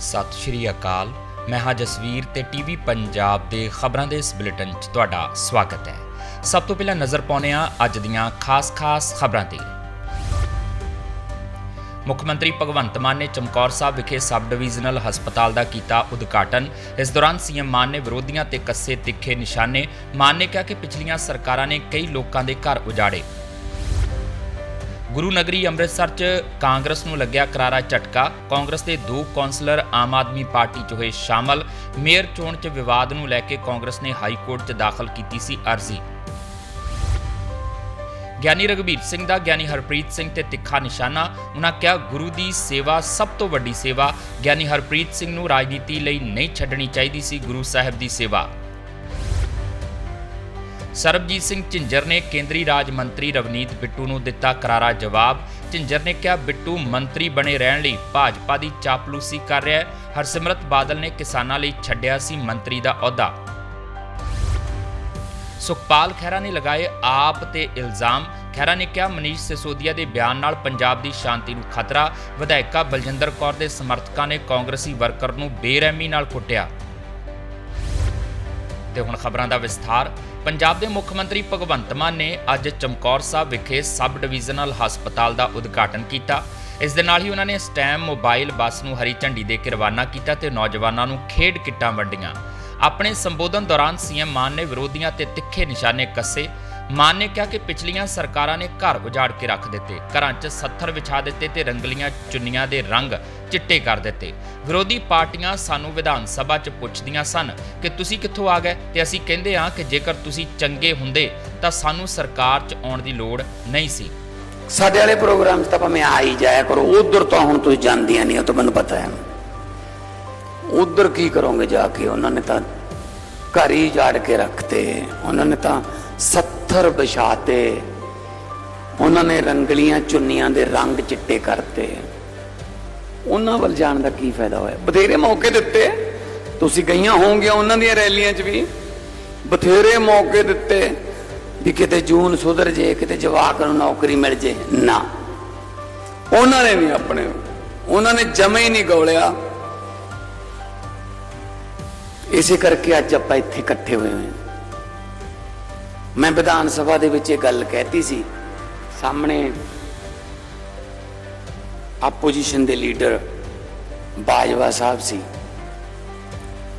ਸਤਿ ਸ਼੍ਰੀ ਅਕਾਲ। ਮੈਂ ਹਾਂ ਜਸਵੀਰ ਤੇ ਟੀਵੀ ਪੰਜਾਬ ਦੇ ਖਬਰਾਂ ਦੇ ਇਸ ਬੁਲੇਟਿਨ 'ਚ ਤੁਹਾਡਾ ਸਵਾਗਤ ਹੈ। ਸਭ ਤੋਂ ਪਹਿਲਾਂ ਨਜ਼ਰ ਪਾਉਂਦੇ ਹਾਂ ਅੱਜ ਦੀਆਂ ਖਾਸ-ਖਾਸ ਖਬਰਾਂ ਤੇ। ਮੁੱਖ ਮੰਤਰੀ ਭਗਵੰਤ ਮਾਨ ਨੇ ਚਮਕੌਰ ਸਾਹਿਬ ਵਿਖੇ ਸਬ ਡਿਵੀਜ਼ਨਲ ਹਸਪਤਾਲ ਦਾ ਕੀਤਾ ਉਦਘਾਟਨ। ਇਸ ਦੌਰਾਨ ਸੀਐਮ ਮਾਨ ਨੇ ਵਿਰੋਧੀਆਂ ਤੇ ਕੱਸੇ ਤਿੱਖੇ ਨਿਸ਼ਾਨੇ। ਮਾਨ ਨੇ ਕਿਹਾ ਕਿ ਪਿਛਲੀਆਂ ਸਰਕਾਰਾਂ ਨੇ ਕਈ ਲੋਕਾਂ ਦੇ ਘਰ ਉਜਾੜੇ। ਗੁਰੂ ਨਗਰੀ ਅੰਮ੍ਰਿਤਸਰ 'ਚ ਕਾਂਗਰਸ ਨੂੰ ਲੱਗਿਆ ਕਰਾਰਾ ਝਟਕਾ। ਕਾਂਗਰਸ ਦੇ ਦੋ ਕੌਂਸਲਰ ਆਮ ਆਦਮੀ ਪਾਰਟੀ 'ਚ ਹੋਏ ਸ਼ਾਮਲ। ਮੇਅਰ ਚੋਣ 'ਚ ਵਿਵਾਦ ਨੂੰ ਲੈ ਕੇ ਕਾਂਗਰਸ ਨੇ ਹਾਈ ਕੋਰਟ 'ਚ ਦਾਖਲ ਕੀਤੀ ਸੀ ਅਰਜ਼ੀ। ਗਿਆਨੀ ਰਗਵੀਰ ਸਿੰਘ ਦਾ, ਗਿਆਨੀ ਹਰਪ੍ਰੀਤ ਸਿੰਘ ਤੇ ਤਿੱਖਾ ਨਿਸ਼ਾਨਾ। ਉਹਨਾਂ ਕਿਹਾ, ਗੁਰੂ ਦੀ ਸੇਵਾ ਸਭ ਤੋਂ ਵੱਡੀ ਸੇਵਾ। ਗਿਆਨੀ ਹਰਪ੍ਰੀਤ ਸਿੰਘ ਨੂੰ ਰਾਜਨੀਤੀ ਲਈ ਨਹੀਂ ਛੱਡਣੀ ਚਾਹੀਦੀ ਸੀ ਗੁਰੂ ਸਾਹਿਬ ਦੀ ਸੇਵਾ। ਸਰਬਜੀਤ ਸਿੰਘ ਝਿੰਜਰ ਨੇ ਕੇਂਦਰੀ ਰਾਜ ਮੰਤਰੀ ਰਵਨੀਤ ਬਿੱਟੂ ਨੂੰ ਦਿੱਤਾ ਕਰਾਰਾ ਜਵਾਬ। ਝਿੰਜਰ ਨੇ ਕਿਹਾ, ਬਿੱਟੂ ਮੰਤਰੀ ਬਣੇ ਰਹਿਣ ਲਈ ਭਾਜਪਾ ਦੀ ਚਾਪਲੂਸੀ ਕਰ ਰਿਹਾ ਹੈ। ਹਰਸਿਮਰਤ ਬਾਦਲ ਨੇ ਕਿਸਾਨਾਂ ਲਈ ਛੱਡਿਆ ਸੀ ਮੰਤਰੀ ਦਾ ਅਹੁਦਾ। ਸੁਖਪਾਲ ਖਹਿਰਾ ਨੇ ਲਗਾਏ ਆਪ ਤੇ ਇਲਜ਼ਾਮ। ਖਹਿਰਾ ਨੇ ਕਿਹਾ, ਮਨੀਸ਼ ਸਿਸੋਦੀਆ ਦੇ ਬਿਆਨ ਨਾਲ ਪੰਜਾਬ ਦੀ ਸ਼ਾਂਤੀ ਨੂੰ ਖਤਰਾ। ਵਿਧਾਇਕਾ ਬਲਜਿੰਦਰ ਕੌਰ ਦੇ ਸਮਰਥਕਾਂ ਨੇ ਕਾਂਗਰਸੀ ਵਰਕਰ ਨੂੰ ਬੇਰਹਿਮੀ ਨਾਲ ਕੁੱਟਿਆ। ਤੇ ਹੁਣ ਖਬਰਾਂ ਦਾ ਵਿਸਥਾਰ। ਪੰਜਾਬ ਦੇ ਮੁੱਖ ਮੰਤਰੀ ਭਗਵੰਤ ਮਾਨ ਨੇ ਅੱਜ ਚਮਕੌਰ ਸਾਹਿਬ ਵਿਖੇ ਸਬ ਡਿਵੀਜ਼ਨਲ ਹਸਪਤਾਲ ਦਾ ਉਦਘਾਟਨ ਕੀਤਾ। ਇਸ ਦੇ ਨਾਲ ਹੀ ਉਹਨਾਂ ਨੇ ਸਟੈਮ ਮੋਬਾਈਲ ਬੱਸ ਨੂੰ ਹਰੀ ਝੰਡੀ ਦੇ ਕੇ ਰਵਾਨਾ ਕੀਤਾ ਤੇ ਨੌਜਵਾਨਾਂ ਨੂੰ ਖੇਡ ਕਿੱਟਾਂ ਵੰਡੀਆਂ। ਆਪਣੇ ਸੰਬੋਧਨ ਦੌਰਾਨ ਸੀਐਮ ਮਾਨ ਨੇ ਵਿਰੋਧੀਆਂ ਤੇ ਤਿੱਖੇ ਨਿਸ਼ਾਨੇ ਕੱਸੇ। ਮਾਨ ਨੇ ਕਿਹਾ ਕਿ ਪਿਛਲੀਆਂ ਸਰਕਾਰਾਂ ਨੇ ਘਰ ਉਜਾੜ ਕੇ ਰੱਖ ਦਿੱਤੇ। ਘਰਾਂ 'ਚ ਸੱਥਰ ਵਿਛਾ ਦਿੱਤੇ ਤੇ ਰੰਗਲੀਆਂ ਚੁੰਨੀਆਂ ਦੇ ਰੰਗ ਚਿੱਟੇ ਕਰ ਦਿੱਤੇ। ਵਿਰੋਧੀ ਪਾਰਟੀਆਂ ਸਾਨੂੰ ਵਿਧਾਨ ਸਭਾ 'ਚ ਪੁੱਛਦੀਆਂ ਸਨ ਕਿ ਤੁਸੀਂ ਕਿੱਥੋਂ ਆ ਗਏ ਤੇ ਅਸੀਂ ਕਹਿੰਦੇ ਹਾਂ ਕਿ ਜੇਕਰ ਤੁਸੀਂ ਚੰਗੇ ਹੁੰਦੇ ਤਾਂ ਸਾਨੂੰ ਸਰਕਾਰ 'ਚ ਆਉਣ ਦੀ ਲੋੜ ਨਹੀਂ ਸੀ। ਸਾਡੇ ਵਾਲੇ ਪ੍ਰੋਗਰਾਮ 'ਚ ਤਾਂ ਭਾਵੇਂ ਆ ਹੀ ਜਾਇਆ ਕਰੋ, ਉਧਰ ਤਾਂ ਹੁਣ ਤੁਸੀਂ ਜਾਂਦੀਆਂ ਨਹੀਂ, ਉਹ ਤਾਂ ਮੈਨੂੰ ਪਤਾ ਹੈ। ਉਧਰ ਕੀ ਕਰੋਗੇ ਜਾ ਕੇ? ਉਹਨਾਂ ਨੇ ਤਾਂ ਘਰ ਹੀ ਜਾੜ ਕੇ ਰੱਖਤੇ। ਉਹਨਾਂ ਨੇ ਤਾਂ 70 ਵਿਛਾਤੇ। ਉਹਨਾਂ ਨੇ ਰੰਗਲੀਆਂ ਚੁੰਨੀਆਂ ਦੇ ਰੰਗ ਚਿੱਟੇ ਕਰਤੇ। ਉਹਨਾਂ ਵੱਲ ਜਾਣ ਦਾ ਕੀ ਫਾਇਦਾ ਹੋਇਆ? ਬਥੇਰੇ ਮੌਕੇ ਦਿੱਤੇ। ਤੁਸੀਂ ਗਈਆਂ ਹੋਵੋਗੀਆਂ ਉਹਨਾਂ ਦੀਆਂ ਰੈਲੀਆਂ 'ਚ ਵੀ। ਬਥੇਰੇ ਮੌਕੇ ਦਿੱਤੇ ਵੀ ਕਿਤੇ ਜੂਨ ਸੁਧਰ ਜੇ, ਕਿਤੇ ਜਵਾਕ ਨੂੰ ਨੌਕਰੀ ਮਿਲ ਜੇ। ਨਾ। ਉਹਨਾਂ ਨੇ ਵੀ ਆਪਣੇ। ਉਹਨਾਂ ਨੇ ਜਮੇ ਹੀ ਨਹੀਂ ਗੋਲਿਆ। ਇਸੇ ਕਰਕੇ ਅੱਜ ਆਪਾਂ ਇੱਥੇ ਇਕੱਠੇ ਹੋਏ ਹੋਏ ਹਾਂ। ਮੈਂ ਵਿਧਾਨ ਸਭਾ ਦੇ ਵਿੱਚ ਇਹ ਗੱਲ ਕਹਿਤੀ ਸੀ। ਸਾਹਮਣੇ ਆਪੋਜੀਸ਼ਨ ਦੇ ਲੀਡਰ ਬਾਜਵਾ ਸਾਹਿਬ ਸੀ।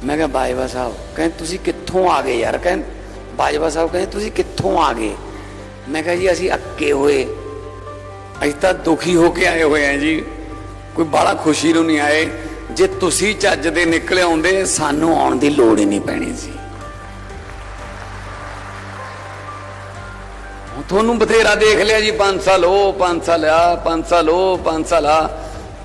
ਮੈਂ ਕਿਹਾ, ਬਾਜਵਾ ਸਾਹਿਬ, ਕਹਿੰਦੇ ਤੁਸੀਂ ਕਿੱਥੋਂ ਆ ਗਏ ਯਾਰ? ਕਹਿੰਦੇ, ਬਾਜਵਾ ਸਾਹਿਬ ਕਹਿੰਦੇ, ਤੁਸੀਂ ਕਿੱਥੋਂ ਆ ਗਏ? ਮੈਂ ਕਿਹਾ ਜੀ, ਅਸੀਂ ਅੱਕੇ ਹੋਏ। ਅਸੀਂ ਤਾਂ ਦੁਖੀ ਹੋ ਕੇ ਆਏ ਹੋਏ ਆ ਜੀ। ਕੋਈ ਬਾਲਾ ਖੁਸ਼ੀ ਨੂੰ ਨਹੀਂ ਆਏ। ਜੇ ਤੁਸੀਂ ਚੱਜ ਦੇ ਨਿਕਲੇ ਆਉਂਦੇ, ਸਾਨੂੰ ਆਉਣ ਦੀ ਲੋੜ ਹੀ ਨਹੀਂ ਪੈਣੀ ਸੀ। ਤੁਹਾਨੂੰ ਬਥੇਰਾ ਦੇਖ ਲਿਆ ਜੀ 5 ਸਾਲ ਹੋ 5 ਸਾਲ ਆ 5 ਸਾਲ ਹੋ 5 ਸਾਲ ਆ।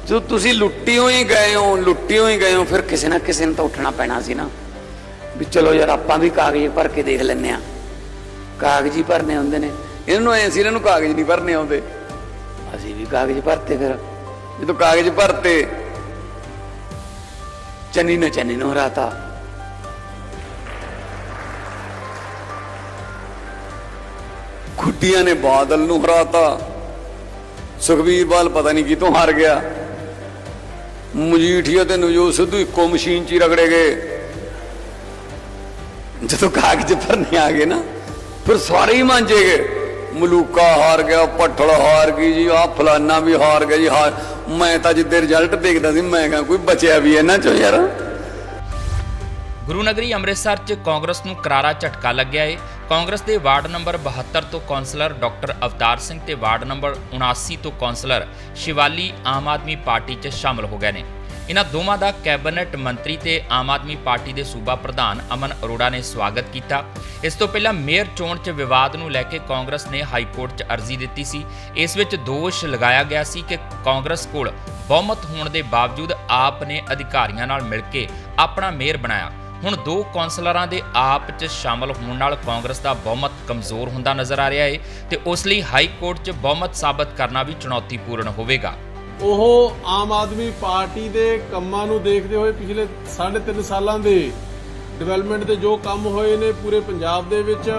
ਜੋ ਤੁਸੀਂ ਲੁੱਟੀ ਹੋਈ ਗਏ ਹੋ ਲੁੱਟੀ ਹੋਈ ਗਏ ਹੋ, ਫਿਰ ਕਿਸੇ ਨਾ ਕਿਸੇ ਨੂੰ ਤਾਂ ਉੱਠਣਾ ਪੈਣਾ ਸੀ ਨਾ। ਵੀ ਚਲੋ ਯਾਰ, ਆਪਾਂ ਵੀ ਕਾਗਜ਼ ਭਰ ਕੇ ਦੇਖ ਲੈਨੇ ਆ ਕਾਗਜ਼ ਹੀ ਭਰਨੇ ਹੁੰਦੇ ਨੇ। ਇਹਨਾਂ ਨੂੰ ਐਂ ਸੀ, ਇਹਨਾਂ ਨੂੰ ਕਾਗਜ਼ ਨਹੀਂ ਭਰਨੇ ਆਉਂਦੇ। ਅਸੀਂ ਵੀ ਕਾਗਜ਼ ਭਰਤੇ ਫਿਰ। ਜਦੋਂ ਕਾਗਜ਼ ਭਰਤੇ, ਚੰਨੀ ਨੇ ਚੰਨੀ ਨੂੰ ਹਰਾਤਾ। ਖੁੱਡੀਆਂ ਨੇ ਬਾਦਲ ਨੂੰ ਹਰਾਤਾ। ਸੁਖਬੀਰ ਬਾਲ ਪਤਾ ਨਹੀਂ ਕਿਤੋਂ ਹਾਰ ਗਿਆ। ਮਜੀਠੀਆ ਤੇ ਨਵਜੋਤ ਸਿੱਧੂ ਇੱਕੋ ਮਸ਼ੀਨ 'ਚ ਹੀ ਰਗੜੇ ਗਏ। ਜਦੋਂ ਕਾਗਜ਼ ਭਰਨੇ ਆ ਗਏ ਨਾ, ਫਿਰ ਸਾਰੇ ਹੀ ਮਾਂਜੇ ਗਏ। ਮਲੂਕਾ ਹਾਰ ਗਿਆ ਪੱਠਲ ਹਾਰ ਗਈ ਜੀ ਆ ਫਲਾਨਾ ਵੀ ਹਾਰ ਗਿਆ ਜੀ, ਹਾਰ ਮੈਂ ਤਾਂ ਜਿੱਦੇ ਰਿਜ਼ਲਟ ਦੇਖਦਾ ਸੀ, ਮੈਂ ਕਿਹਾ ਕੋਈ ਬਚਿਆ ਵੀ ਇਹਨਾਂ ਚੋਂ ਯਾਰ। ਗੁਰੂ ਨਗਰੀ ਅੰਮ੍ਰਿਤਸਰ 'ਚ ਕਾਂਗਰਸ ਨੂੰ ਕਰਾਰਾ ਝਟਕਾ ਲੱਗਿਆ ਏ। ਕਾਂਗਰਸ ਦੇ ਵਾਰਡ ਨੰਬਰ 72 ਤੋਂ ਕੌਂਸਲਰ ਡਾਕਟਰ ਅਵਤਾਰ ਸਿੰਘ ਤੇ ਵਾਰਡ ਨੰਬਰ 79 ਤੋਂ ਕੌਂਸਲਰ ਸ਼ਿਵਾਲੀ ਆਮ ਆਦਮੀ ਪਾਰਟੀ 'ਚ ਸ਼ਾਮਲ ਹੋ ਗਏ ਨੇ। ਇਹਨਾਂ ਦੋਵਾਂ ਦਾ ਕੈਬਨਿਟ ਮੰਤਰੀ ਤੇ ਆਮ ਆਦਮੀ ਪਾਰਟੀ ਦੇ ਸੂਬਾ ਪ੍ਰਧਾਨ ਅਮਨ ਅਰੋੜਾ ਨੇ ਸਵਾਗਤ ਕੀਤਾ। ਇਸ ਤੋਂ ਪਹਿਲਾਂ ਮੇਅਰ ਚੋਣ 'ਚ ਵਿਵਾਦ ਨੂੰ ਲੈ ਕੇ ਕਾਂਗਰਸ ਨੇ ਹਾਈ ਕੋਰਟ 'ਚ ਅਰਜ਼ੀ ਦਿੱਤੀ ਸੀ। ਇਸ ਵਿੱਚ ਦੋਸ਼ ਲਗਾਇਆ ਗਿਆ ਸੀ ਕਿ ਕਾਂਗਰਸ ਕੋਲ ਬਹੁਮਤ ਹੋਣ ਦੇ ਬਾਵਜੂਦ ਆਪ ਨੇ ਅਧਿਕਾਰੀਆਂ ਨਾਲ ਮਿਲ ਕੇ ਆਪਣਾ ਮੇਅਰ ਬਣਾਇਆ। ਹੁਣ ਦੋ ਕੌਂਸਲਰਾਂ ਦੇ ਆਪ 'ਚ ਸ਼ਾਮਲ ਹੋਣ ਨਾਲ ਕਾਂਗਰਸ ਦਾ ਬਹੁਮਤ ਕਮਜ਼ੋਰ ਹੁੰਦਾ ਨਜ਼ਰ ਆ ਰਿਹਾ ਹੈ ਤੇ ਉਸ ਲਈ ਹਾਈ ਕੋਰਟ 'ਚ ਬਹੁਮਤ ਸਾਬਤ ਕਰਨਾ ਵੀ ਚੁਣੌਤੀਪੂਰਨ ਹੋਵੇਗਾ। ਉਹ ਆਮ ਆਦਮੀ ਪਾਰਟੀ ਦੇ ਕੰਮਾਂ ਨੂੰ ਦੇਖਦੇ ਹੋਏ ਪਿਛਲੇ 3.5 ਸਾਲਾਂ ਦੇ ਡਿਵੈਲਪਮੈਂਟ ਦੇ ਜੋ ਕੰਮ ਹੋਏ ਨੇ ਪੂਰੇ ਪੰਜਾਬ ਦੇ ਵਿੱਚ,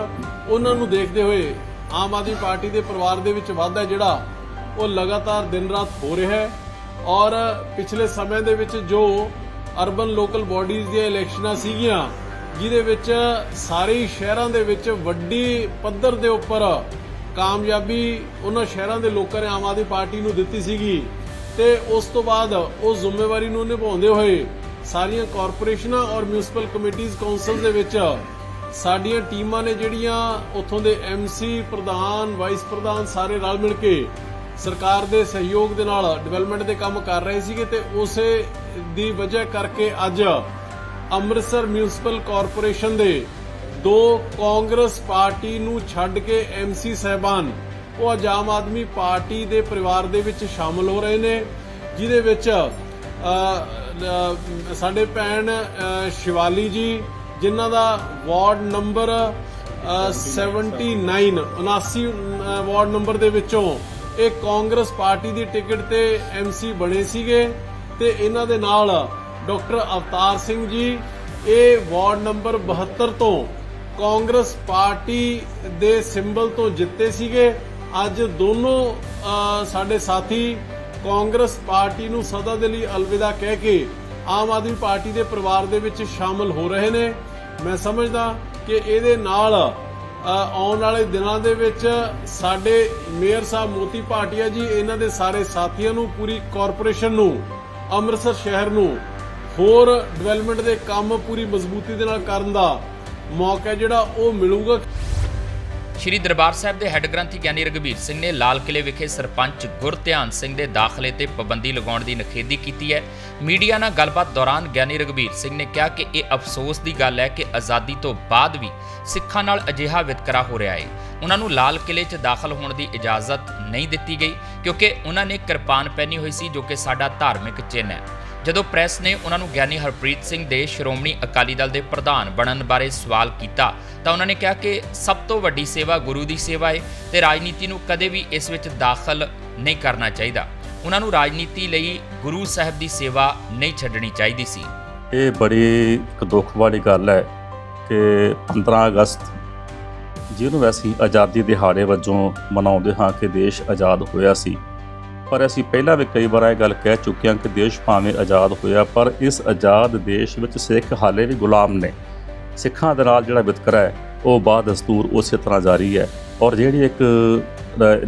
ਉਹਨਾਂ ਨੂੰ ਦੇਖਦੇ ਹੋਏ ਆਮ ਆਦਮੀ ਪਾਰਟੀ ਦੇ ਪਰਿਵਾਰ ਦੇ ਵਿੱਚ ਵਾਧਾ ਜਿਹੜਾ, ਉਹ ਲਗਾਤਾਰ ਦਿਨ ਰਾਤ ਹੋ ਰਿਹਾ ਹੈ। ਔਰ ਪਿਛਲੇ ਸਮੇਂ ਦੇ ਵਿੱਚ ਜੋ ਅਰਬਨ ਲੋਕਲ ਬਾਡੀਜ਼ ਦੀਆਂ ਇਲੈਕਸ਼ਨਾਂ ਸੀਗੀਆਂ, ਜਿਹਦੇ ਵਿੱਚ ਸਾਰੇ ਸ਼ਹਿਰਾਂ ਦੇ ਵਿੱਚ ਵੱਡੀ ਪੱਧਰ ਦੇ ਉੱਪਰ ਕਾਮਯਾਬੀ ਉਹਨਾਂ ਸ਼ਹਿਰਾਂ ਦੇ ਲੋਕਾਂ ਨੇ ਆਮ ਆਦਮੀ ਪਾਰਟੀ ਨੂੰ ਦਿੱਤੀ ਸੀਗੀ ਤੇ ਉਸ ਤੋਂ ਬਾਅਦ ਉਸ ਜ਼ਿੰਮੇਵਾਰੀ ਨੂੰ ਨਿਭਾਉਂਦੇ ਹੋਏ ਸਾਰੀਆਂ ਕਾਰਪੋਰੇਸ਼ਨਾਂ ਔਰ ਮਿਊਨਿਸਪਲ ਕਮੇਟੀਆਂ ਕਾਉਂਸਲ ਦੇ ਵਿੱਚ ਸਾਡੀਆਂ ਟੀਮਾਂ ਨੇ ਜਿਹੜੀਆਂ ਉੱਥੋਂ ਦੇ ਐਮਸੀ ਪ੍ਰਧਾਨ, ਵਾਈਸ ਪ੍ਰਧਾਨ ਸਾਰੇ ਰਲ ਮਿਲ ਕੇ ਸਰਕਾਰ ਦੇ ਸਹਿਯੋਗ ਦੇ ਨਾਲ ਡਿਵੈਲਪਮੈਂਟ ਦੇ ਕੰਮ ਕਰ ਰਹੇ ਸੀਗੇ ਤੇ ਉਸੇ ਦੀ ਵਜ੍ਹਾ ਕਰਕੇ ਅੱਜ ਅੰਮ੍ਰਿਤਸਰ ਮਿਊਨਿਸਪਲ ਕਾਰਪੋਰੇਸ਼ਨ ਦੇ ਦੋ ਕਾਂਗਰਸ ਪਾਰਟੀ ਨੂੰ ਛੱਡ ਕੇ ਐਮਸੀ ਸਹਿਬਾਨ ਉਹ ਅੱਜ ਆਮ ਆਦਮੀ ਪਾਰਟੀ ਦੇ ਪਰਿਵਾਰ ਦੇ ਵਿੱਚ ਸ਼ਾਮਲ ਹੋ ਰਹੇ ਨੇ ਜਿਹਦੇ ਵਿੱਚ ਸਾਡੇ ਭੈਣ ਸ਼ਿਵਾਲੀ ਜੀ ਜਿਨ੍ਹਾਂ ਦਾ ਵਾਰਡ ਨੰਬਰ ਅ, 79 79 ਅ, ਵਾਰਡ ਨੰਬਰ ਦੇ ਵਿੱਚੋਂ ਇਹ ਕਾਂਗਰਸ ਪਾਰਟੀ ਦੀ ਟਿਕਟ ਤੇ ਐਮਸੀ ਬਣੇ ਸੀਗੇ ਤੇ ਇਹਨਾਂ ਦੇ ਨਾਲ ਡਾਕਟਰ ਅਵਤਾਰ ਸਿੰਘ ਜੀ, ਇਹ ਵਾਰਡ ਨੰਬਰ 72 ਤੋਂ ਕਾਂਗਰਸ ਪਾਰਟੀ ਦੇ ਸਿੰਬਲ ਤੋਂ ਜਿੱਤੇ ਸੀਗੇ। ਅੱਜ ਦੋਨੋਂ ਸਾਡੇ ਸਾਥੀ ਕਾਂਗਰਸ ਪਾਰਟੀ ਨੂੰ ਸਦਾ ਦੇ ਲਈ ਅਲਵਿਦਾ ਕਹਿ ਕੇ ਆਮ ਆਦਮੀ ਪਾਰਟੀ ਦੇ ਪਰਿਵਾਰ ਦੇ ਵਿੱਚ ਸ਼ਾਮਲ ਹੋ ਰਹੇ ਨੇ। ਮੈਂ ਸਮਝਦਾ ਕਿ ਇਹਦੇ ਨਾਲ ਆਉਣ ਵਾਲੇ ਦਿਨਾਂ ਦੇ ਵਿੱਚ ਸਾਡੇ ਮੇਅਰ ਸਾਹਿਬ ਮੋਤੀ ਭਾਟੀਆ ਜੀ, ਇਹਨਾਂ ਦੇ ਸਾਰੇ ਸਾਥੀਆਂ ਨੂੰ, ਪੂਰੀ ਕਾਰਪੋਰੇਸ਼ਨ ਨੂੰ, ਅੰਮ੍ਰਿਤਸਰ ਸ਼ਹਿਰ ਨੂੰ, ਹੋਰ ਡਿਵੈਲਪਮੈਂਟ ਦੇ ਕੰਮ ਪੂਰੀ ਮਜ਼ਬੂਤੀ ਦੇ ਨਾਲ ਕਰਨ ਦਾ ਮੌਕਾ ਜਿਹੜਾ ਉਹ ਮਿਲੂਗਾ। ਸ਼੍ਰੀ ਦਰਬਾਰ ਸਾਹਿਬ ਦੇ ਹੈੱਡ ਗ੍ਰੰਥੀ ਗਿਆਨੀ ਰਗਵੀਰ ਸਿੰਘ ਨੇ ਲਾਲ ਕਿਲੇ ਵਿਖੇ ਸਰਪੰਚ ਗੁਰਧਿਆਨ ਸਿੰਘ ਦੇ ਦਾਖਲੇ ਤੇ ਪਾਬੰਦੀ ਲਗਾਉਣ ਦੀ ਨਖੇਦੀ ਕੀਤੀ ਹੈ। ਮੀਡੀਆ ਨਾਲ ਗੱਲਬਾਤ ਦੌਰਾਨ ਗਿਆਨੀ ਰਗਵੀਰ ਸਿੰਘ ਨੇ ਕਿਹਾ ਕਿ ਇਹ ਅਫਸੋਸ ਦੀ ਗੱਲ ਹੈ ਕਿ ਆਜ਼ਾਦੀ ਤੋਂ ਬਾਅਦ ਵੀ ਸਿੱਖਾਂ ਨਾਲ ਅਜਿਹਾ ਵਿਤਕਰਾ ਹੋ ਰਿਹਾ ਹੈ। ਉਹਨਾਂ ਨੂੰ ਲਾਲ ਕਿਲੇ 'ਚ ਦਾਖਲ ਹੋਣ ਦੀ ਇਜਾਜ਼ਤ ਨਹੀਂ ਦਿੱਤੀ ਗਈ, ਕਿਉਂਕਿ ਉਹਨਾਂ ਨੇ ਕਿਰਪਾਨ ਪਹਿਨੀ ਹੋਈ ਸੀ ਜੋ ਕਿ ਸਾਡਾ ਧਾਰਮਿਕ ਚਿੰਨ੍ਹ ਹੈ। ਜਦੋਂ ਪ੍ਰੈਸ ਨੇ ਉਹਨਾਂ ਨੂੰ ਗਿਆਨੀ ਹਰਪ੍ਰੀਤ ਸਿੰਘ ਦੇ ਸ਼੍ਰੋਮਣੀ ਅਕਾਲੀ ਦਲ ਦੇ ਪ੍ਰਧਾਨ ਬਣਨ ਬਾਰੇ ਸਵਾਲ ਕੀਤਾ, ਤਾਂ ਉਹਨਾਂ ਨੇ ਕਿਹਾ ਕਿ ਸਭ ਤੋਂ ਵੱਡੀ ਸੇਵਾ ਗੁਰੂ ਦੀ ਸੇਵਾ ਹੈ ਤੇ ਰਾਜਨੀਤੀ ਨੂੰ ਕਦੇ ਵੀ ਇਸ ਵਿੱਚ ਦਾਖਲ ਨਹੀਂ ਕਰਨਾ ਚਾਹੀਦਾ। ਉਹਨਾਂ ਨੂੰ ਰਾਜਨੀਤੀ ਲਈ ਗੁਰੂ ਸਾਹਿਬ ਦੀ ਸੇਵਾ ਨਹੀਂ ਛੱਡਣੀ ਚਾਹੀਦੀ ਸੀ। ਇਹ ਬੜੀ ਇੱਕ ਦੁੱਖ ਵਾਲੀ ਗੱਲ ਹੈ ਕਿ 15 ਅਗਸਤ ਜਿਹਨੂੰ ਅਸੀਂ ਆਜ਼ਾਦੀ ਦਿਹਾੜੇ ਵਜੋਂ ਮਨਾਉਂਦੇ ਹਾਂ ਕਿ ਦੇਸ਼ ਆਜ਼ਾਦ ਹੋਇਆ ਸੀ ਪਰ ਅਸੀਂ ਪਹਿਲਾਂ ਵੀ ਕਈ ਵਾਰ ਇਹ ਗੱਲ ਕਹਿ ਚੁੱਕੇ ਹਾਂ ਕਿ ਦੇਸ਼ ਭਾਵੇਂ ਆਜ਼ਾਦ ਹੋਇਆ, ਪਰ ਇਸ ਆਜ਼ਾਦ ਦੇਸ਼ ਵਿੱਚ ਸਿੱਖ ਹਾਲੇ ਵੀ ਗੁਲਾਮ ਨੇ। ਸਿੱਖਾਂ ਦੇ ਨਾਲ ਜਿਹੜਾ ਵਿਤਕਰਾ ਹੈ, ਉਹ ਬਾਦ ਦਸਤੂਰ ਉਸੇ ਤਰ੍ਹਾਂ ਜਾਰੀ ਹੈ। ਔਰ ਜਿਹੜੀ ਇੱਕ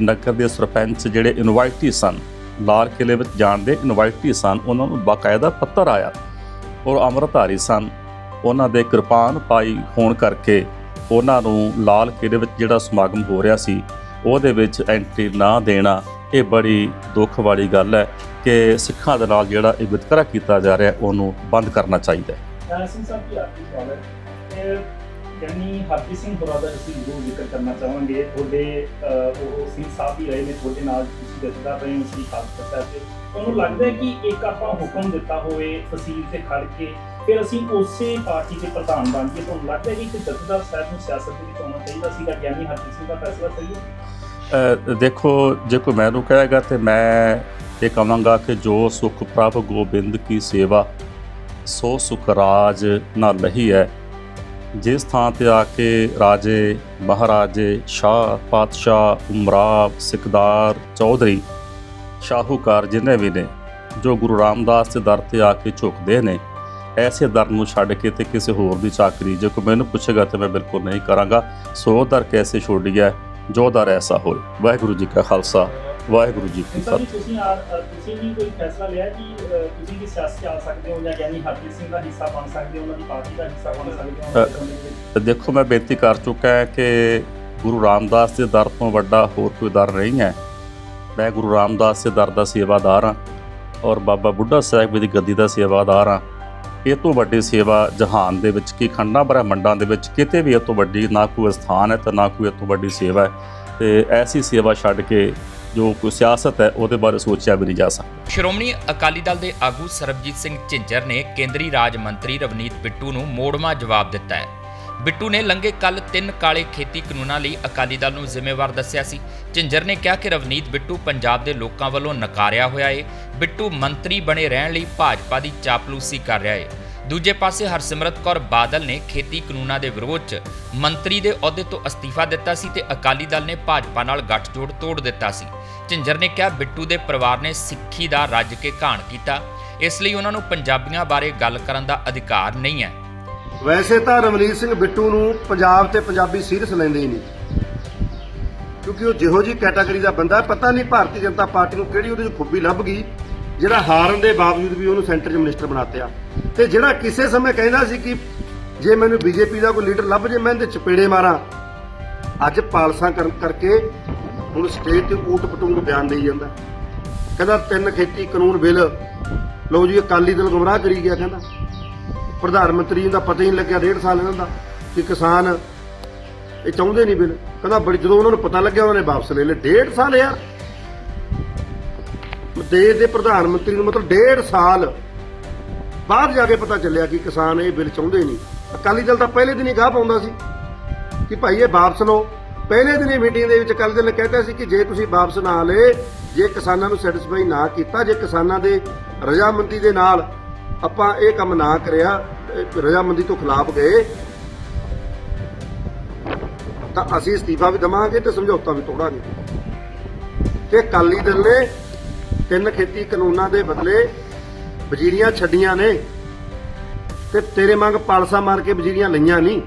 ਨਗਰ ਦੇ ਸਰਪੰਚ ਜਿਹੜੇ ਇਨਵਾਈਟੀ ਸਨ, ਲਾਲ ਕਿਲੇ ਵਿੱਚ ਜਾਣ ਦੇ ਇਨਵਾਈਟੀ ਸਨ, ਉਹਨਾਂ ਨੂੰ ਬਾਕਾਇਦਾ ਪੱਤਰ ਆਇਆ। ਔਰ ਅੰਮ੍ਰਿਤਧਾਰੀ ਸਨ, ਉਹਨਾਂ ਦੇ ਕਿਰਪਾਨ ਪਾਈ ਹੋਣ ਕਰਕੇ ਉਹਨਾਂ ਨੂੰ ਲਾਲ ਕਿਲੇ ਵਿੱਚ ਜਿਹੜਾ ਸਮਾਗਮ ਹੋ ਰਿਹਾ ਸੀ, ਉਹਦੇ ਵਿੱਚ ਐਂਟਰੀ ਨਾ ਦੇਣਾ ਇਹ ਬੜੀ ਦੁੱਖ ਵਾਲੀ ਗੱਲ ਹੈ ਕਿ ਸਿੱਖਾਂ ਦੇ ਨਾਲ ਜਿਹੜਾ ਇਹ ਵਿਤਕਰਾ ਕੀਤਾ ਜਾ ਰਿਹਾ, ਉਹਨੂੰ ਬੰਦ ਕਰਨਾ ਚਾਹੀਦਾ ਹੈ। ਸਿੰਘ ਸਾਹਿਬ ਕੀ ਆਖਰੀ ਸਵਾਲ ਹੈ। ਯਾਨੀ ਹਰਪ੍ਰੀਤ ਸਿੰਘ ਹੋਰਾਂ ਦਾ ਅਸੀਂ ਜ਼ਰੂਰ ਜ਼ਿਕਰ ਕਰਨਾ ਚਾਹਾਂਗੇ। ਤੁਹਾਡੇ ਉਹ ਸਿੰਘ ਸਾਹਿਬ ਵੀ ਰਹੇ ਨੇ, ਤੁਹਾਡੇ ਨਾਲ ਤੁਸੀਂ ਦੱਸਦਾ ਰਹੇ ਹੋ ਸੀ ਖਾਸ ਸਾਹਿਬ ਤੇ ਤੁਹਾਨੂੰ ਲੱਗਦਾ ਹੈ ਕਿ ਇੱਕ ਆਪਾਂ ਹੁਕਮ ਦਿੱਤਾ ਹੋਵੇ, ਤਹਿਸੀਲ ਤੇ ਖੜ ਕੇ, ਫਿਰ ਅਸੀਂ ਉਸੇ ਪਾਰਟੀ ਦੇ ਪ੍ਰਧਾਨ ਬਣ ਗਏ। ਤੁਹਾਨੂੰ ਲੱਗਦਾ ਹੈ ਕਿ ਇੱਕ ਜਥੇਦਾਰ ਸਾਹਿਬ ਨੂੰ ਸਿਆਸਤ ਦੇ ਵਿੱਚ ਆਉਣਾ ਚਾਹੀਦਾ ਸੀਗਾ? ਗਿਆਨੀ ਹਰਪ੍ਰੀਤ ਸਿੰਘ ਦਾ ਫੈਸਲਾ ਸਹੀ ਹੈ? ਦੇਖੋ, ਜੇ ਕੋਈ ਮੈਨੂੰ ਕਹੇਗਾ ਤੇ ਮੈਂ ਇਹ ਕਹਾਂਗਾ ਕਿ ਜੋ ਸੁਖ ਪ੍ਰਭ ਗੋਬਿੰਦ ਕੀ ਸੇਵਾ, ਸੋ ਸੁਖ ਰਾਜ ਨਾ ਲਹੀ ਹੈ। ਜਿਸ ਥਾਂ ਤੇ ਆ ਕੇ ਰਾਜੇ ਮਹਾਰਾਜੇ ਸ਼ਾਹ ਪਾਤਸ਼ਾਹ ਉਮਰਾਵ ਸਿਕਦਾਰ ਚੌਧਰੀ, ਸ਼ਾਹੂਕਾਰ ਜਿੰਨੇ ਵੀ ਨੇ, ਜੋ ਗੁਰੂ ਰਾਮਦਾਸ ਦੇ ਦਰ ਤੇ ਆ ਕੇ ਝੁਕਦੇ ਨੇ, ਐਸੇ ਦਰ ਨੂੰ ਛੱਡ ਕੇ ਤੇ ਕਿਸੇ ਹੋਰ ਦੀ ਚਾਕਰੀ, ਜੇ ਕੋਈ ਮੈਨੂੰ ਪੁੱਛੇਗਾ ਤੇ ਮੈਂ ਬਿਲਕੁਲ ਨਹੀਂ ਕਰਾਂਗਾ। ਸੋ ਦਰ ਕੈਸੇ ਛੋੜੀਐ ਹੈ? ਦਰ ਐਸਾ ਹੋਏ। ਵਾਹਿਗੁਰੂ ਜੀ ਕਾ ਖਾਲਸਾ ਵਾਹਿਗੁਰੂ ਜੀ ਕੀ ਫਤਿਹ। ਤੁਸੀਂ ਆ ਅ, ਤੁਸੀਂ ਵੀ ਕੋਈ ਫੈਸਲਾ ਲਿਆ ਕਿ ਅ, ਤੁਸੀਂ ਵੀ ਸਿਆਸਤ 'ਚ ਆ ਸਕਦੇ ਹੋ ਜਾਂ ਗਿਆਨੀ ਹਰਪ੍ਰੀਤ ਸਿੰਘ ਦਾ ਹਿੱਸਾ ਬਣ ਸਕਦੇ ਹੋ ਉਹਨਾਂ ਦੀ ਪਾਰਟੀ ਦਾ ਹਿੱਸਾ ਬਣ ਸਕਦੇ ਹੋ ਉਹਨਾਂ ਦੇ ਕੰਮ ਦੇ? ਵਿੱਚ? ਤੇ ਦੇਖੋ ਮੈਂ ਬੇਨਤੀ ਕਰ ਚੁੱਕਾ ਹਾਂ ਕਿ ਗੁਰੂ ਰਾਮਦਾਸ ਦੇ ਦਰ ਤੋਂ ਵੱਡਾ ਹੋਰ ਕੋਈ ਦਰ ਨਹੀਂ ਹੈ। ਮੈਂ ਗੁਰੂ ਰਾਮਦਾਸ ਦੇ ਦਰ ਦਾ ਸੇਵਾਦਾਰ ਹਾਂ ਔਰ ਬਾਬਾ ਬੁੱਢਾ ਸਾਹਿਬ ਦੀ ਗੱਦੀ ਦਾ ਸੇਵਾਦਾਰ ਹਾਂ। ਇਹ ਤੋਂ ਵੱਡੀ ਸੇਵਾ ਜਹਾਨ ਦੇ ਵਿੱਚ ਕੀ ਖੰਡਾਂ ਬ੍ਰਹਮੰਡਾਂ ਦੇ ਵਿੱਚ ਕਿਤੇ ਵੀ ਇਹ ਤੋਂ ਵੱਡੀ ਨਾ ਕੋਈ ਸਥਾਨ ਹੈ ਤੇ ਨਾ ਕੋਈ ਇਹ ਤੋਂ ਵੱਡੀ ਸੇਵਾ ਹੈ ਤੇ ਐਸੀ ਸੇਵਾ ਛੱਡ ਕੇ ਜੋ ਕੋਈ ਸਿਆਸਤ ਹੈ ਉਹਦੇ ਬਾਰੇ ਸੋਚਿਆ ਵੀ ਨਹੀਂ ਜਾ ਸਕਦਾ। ਸ਼੍ਰੋਮਣੀ ਅਕਾਲੀ ਦਲ ਦੇ ਆਗੂ ਸਰਬਜੀਤ ਸਿੰਘ ਝਿੰਜਰ ਨੇ ਕੇਂਦਰੀ ਰਾਜ ਮੰਤਰੀ ਰਵਨੀਤ ਬਿੱਟੂ ਨੂੰ ਮੋੜਵਾਂ ਜਵਾਬ ਦਿੱਤਾ ਹੈ। ਬਿੱਟੂ ਨੇ ਲੰਘੇ ਕੱਲ ਤਿੰਨ ਕਾਲੇ ਖੇਤੀ ਕਾਨੂੰਨਾਂ ਲਈ ਅਕਾਲੀ ਦਲ ਨੂੰ ਜ਼ਿੰਮੇਵਾਰ ਦੱਸਿਆ ਸੀ। ਝਿੰਜਰ ਨੇ ਕਿਹਾ ਕਿ ਰਵਨੀਤ ਬਿੱਟੂ ਪੰਜਾਬ ਦੇ ਲੋਕਾਂ ਵੱਲੋਂ ਨਕਾਰਿਆ ਹੋਇਆ ਏ। ਬਿੱਟੂ ਮੰਤਰੀ ਬਣੇ ਰਹਿਣ ਲਈ ਭਾਜਪਾ ਦੀ ਚਾਪਲੂਸੀ ਕਰ ਰਿਹਾ ਏ। ਦੂਜੇ ਪਾਸੇ ਹਰਸਿਮਰਤ ਕੌਰ ਬਾਦਲ ਨੇ ਖੇਤੀ ਕਾਨੂੰਨਾਂ ਦੇ ਵਿਰੋਧ 'ਚ ਮੰਤਰੀ ਦੇ ਅਹੁਦੇ ਤੋਂ ਅਸਤੀਫਾ ਦਿੱਤਾ ਸੀ ਤੇ ਅਕਾਲੀ ਦਲ ਨੇ ਭਾਜਪਾ ਨਾਲ ਗੱਠਜੋੜ ਤੋੜ ਦਿੱਤਾ ਸੀ। ਝਿੰਜਰ ਨੇ ਕਿਹਾ ਬਿੱਟੂ ਦੇ ਪਰਿਵਾਰ ਨੇ ਸਿੱਖੀ ਦਾ ਰੱਜ ਕੇ ਘਾਣ ਕੀਤਾ। ਇਸ ਲਈ ਉਹਨਾਂ ਨੂੰ ਪੰਜਾਬੀਆਂ ਬਾਰੇ ਗੱਲ ਕਰਨ ਦਾ ਅਧਿਕਾਰ ਨਹੀਂ ਹੈ। ਵੈਸੇ ਤਾਂ ਰਮਨੀਤ ਸਿੰਘ ਬਿੱਟੂ ਨੂੰ ਪੰਜਾਬ ਤੇ ਪੰਜਾਬੀ ਸੀਰੀਅਸ ਲੈਂਦੇ ਹੀ ਨਹੀਂ। ਕਿਉਂਕਿ ਉਹ ਜਿਹੋ ਜੀ ਕੈਟਾਗਰੀ ਦਾ ਬੰਦਾ ਪਤਾ ਨਹੀਂ ਭਾਰਤੀ ਜਨਤਾ ਪਾਰਟੀ ਨੂੰ ਕਿਹੜੀ ਉਹਦੇ 'ਚ ਖੂਬੀ ਲੱਭ ਗਈ ਜਿਹੜਾ ਹਾਰਨ ਦੇ ਬਾਵਜੂਦ ਵੀ ਉਹਨੂੰ ਸੈਂਟਰ 'ਚ ਮਿਨਿਸਟਰ ਬਣਾਤਿਆ। ਤੇ ਜਿਹੜਾ ਕਿਸੇ ਸਮੇਂ ਕਹਿੰਦਾ ਸੀ ਕਿ ਜੇ ਮੈਨੂੰ ਬੀਜੇਪੀ ਦਾ ਕੋਈ ਲੀਡਰ ਲੱਭ ਜੇ, ਮੈਂ ਇਹਦੇ ਚਪੇੜੇ ਮਾਰਾਂ। ਅੱਜ ਪਾਲਸਾਂ ਕਰ ਕਰਕੇ ਹੁਣ ਸਟੇਜ ਤੇ ਊਟ ਪਟੂੰਗ ਬਿਆਨ ਦੇਈ ਜਾਂਦਾ। ਕਹਿੰਦਾ ਤਿੰਨ ਖੇਤੀ ਕਾਨੂੰਨ ਬਿੱਲ। ਲਓ ਜੀ, ਅਕਾਲੀ ਦਲ ਗੁੰਮਰਾਹ ਕਰੀ ਗਿਆ, ਕਹਿੰਦਾ। ਪ੍ਰਧਾਨ ਮੰਤਰੀ ਦਾ ਪਤਾ ਹੀ ਨਹੀਂ ਲੱਗਿਆ, ਡੇਢ ਸਾਲ ਇਹਨਾਂ ਦਾ, ਕਿ ਕਿਸਾਨ ਇਹ ਚਾਹੁੰਦੇ ਨਹੀਂ ਬਿੱਲ। ਕਹਿੰਦਾ ਬੜੀ ਜਦੋਂ ਉਹਨਾਂ ਨੂੰ ਪਤਾ ਲੱਗਿਆ, ਉਹਨਾਂ ਨੇ ਵਾਪਸ ਲੈ ਲਏ। ਡੇਢ ਸਾਲ ਯਾਰ। ਦੇਸ਼ ਦੇ ਪ੍ਰਧਾਨ ਮੰਤਰੀ ਨੂੰ ਮਤਲਬ ਡੇਢ ਸਾਲ ਬਾਅਦ ਜਾ ਕੇ ਪਤਾ ਚੱਲਿਆ ਕਿ ਕਿਸਾਨ ਇਹ ਬਿੱਲ ਚਾਹੁੰਦੇ ਨਹੀਂ। ਅਕਾਲੀ ਦਲ ਤਾਂ ਪਹਿਲੇ ਦਿਨ ਹੀ ਗਾਹ ਪਾਉਂਦਾ ਸੀ ਕਿ ਭਾਈ ਇਹ ਵਾਪਸ ਲਓ। ਪਹਿਲੇ ਦਿਨ ਹੀ ਮੀਟਿੰਗ ਦੇ ਵਿੱਚ ਅਕਾਲੀ ਦਲ ਨੇ ਕਹਿਤਾ ਸੀ ਕਿ ਜੇ ਤੁਸੀਂ ਵਾਪਸ ਨਾ ਲਏ, ਜੇ ਕਿਸਾਨਾਂ ਨੂੰ ਸੈਟੀਸਫਾਈ ਨਾ ਕੀਤਾ, ਜੇ ਕਿਸਾਨਾਂ ਦੇ ਰਜਾਮੰਦੀ ਦੇ ਨਾਲ ਆਪਾਂ ਇਹ ਕੰਮ ਨਾ ਕਰਿਆ ਰਜਾਮੰਦੀ ਤੋਂ ਖਿਲਾਫ ਗਏ। ਤਾਂ ਅਸੀਂ ਅਸਤੀਫਾ ਵੀ ਦਵਾਂਗੇ ਤੇ ਸਮਝੌਤਾ ਵੀ ਤੋੜਾਂਗੇ। ਤੇ ਅਕਾਲੀ ਦਲ ਨੇ ਤਿੰਨ ਖੇਤੀ ਕਾਨੂੰਨਾਂ ਦੇ ਬਦਲੇ ਵਜ਼ੀਰੀਆਂ ਛੱਡੀਆਂ ਨੇ ਤੇ ਤੇਰੇ ਮੰਗ ਪਾਲਸਾ ਮਾਰ ਕੇ ਵਜ਼ੀਰੀਆਂ ਲਈਆਂ ਨਹੀਂ।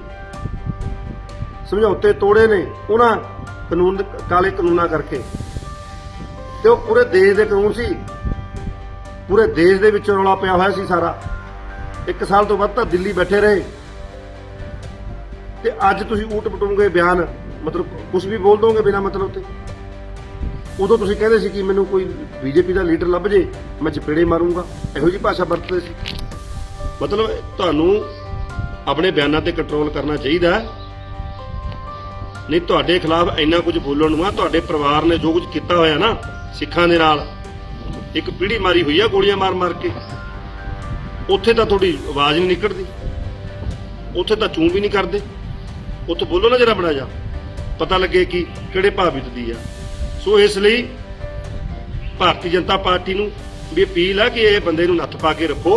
ਸਮਝੌਤੇ ਤੋੜੇ ਨੇ ਉਹਨਾਂ ਕਾਨੂੰਨ ਕਾਲੇ ਕਾਨੂੰਨਾਂ ਕਰਕੇ। ਤੇ ਉਹ ਪੂਰੇ ਦੇਸ਼ ਦੇ ਕਾਨੂੰਨ ਸੀ। ਪੂਰੇ ਦੇਸ਼ ਦੇ ਵਿੱਚ ਰੌਲਾ ਪਿਆ ਹੋਇਆ ਸੀ ਸਾਰਾ। ਇੱਕ ਸਾਲ ਤੋਂ ਵੱਧ ਤਾਂ ਦਿੱਲੀ ਬੈਠੇ ਰਹੇ। ਤੇ ਅੱਜ ਤੁਸੀਂ ਊਟ ਪਟੂਗੇ ਬਿਆਨ, ਮਤਲਬ ਕੁਝ ਵੀ ਬੋਲ ਦੋਗੇ ਬਿਨਾ ਮਤਲਬ ਤੇ। ਉਦੋਂ ਤੁਸੀਂ ਕਹਿੰਦੇ ਸੀ ਕਿ ਮੈਨੂੰ ਕੋਈ ਬੀਜੇਪੀ ਦਾ ਲੀਡਰ ਲੱਭ ਜੇ, ਮੈਂ ਚਪੇੜੇ ਮਾਰੂੰਗਾ। ਇਹੋ ਜੀ ਭਾਸ਼ਾ ਵਰਤਦੇ ਸੀ। ਮਤਲਬ ਤੁਹਾਨੂੰ ਆਪਣੇ ਬਿਆਨਾਂ ਤੇ ਕੰਟਰੋਲ ਕਰਨਾ ਚਾਹੀਦਾ ਨਹੀਂ, ਤੁਹਾਡੇ ਖਿਲਾਫ ਇੰਨਾ ਕੁਝ ਬੋਲਣ ਨੂੰ ਆ, ਤੁਹਾਡੇ ਪਰਿਵਾਰ ਨੇ ਜੋ ਕੁਝ ਕੀਤਾ ਹੋਇਆ ਨਾ, ਸਿੱਖਾਂ ਦੇ ਨਾਲ ਇੱਕ ਪੀੜੀ ਮਾਰੀ ਹੋਈ ਆ ਗੋਲੀਆਂ ਮਾਰ ਮਾਰ ਕੇ। ਉੱਥੇ ਤਾਂ ਤੁਹਾਡੀ ਆਵਾਜ਼ ਨਹੀਂ ਨਿਕਲਦੀ। ਉੱਥੇ ਤਾਂ ਚੂੰ ਵੀ ਨਹੀਂ ਕਰਦੇ। ਉੱਥੇ ਬੋਲੋ ਨਾ ਜਰਾ ਬਣਾ ਜਾ ਪਤਾ ਲੱਗੇ ਕਿ ਕਿਹੜੇ ਭਾਵ ਦੀ ਆ। ਸੋ ਇਸ ਲਈ ਭਾਰਤੀ ਜਨਤਾ ਪਾਰਟੀ ਨੂੰ ਵੀ ਅਪੀਲ ਆ ਕਿ ਇਹ ਬੰਦੇ ਨੂੰ ਨੱਥ ਪਾ ਕੇ ਰੱਖੋ।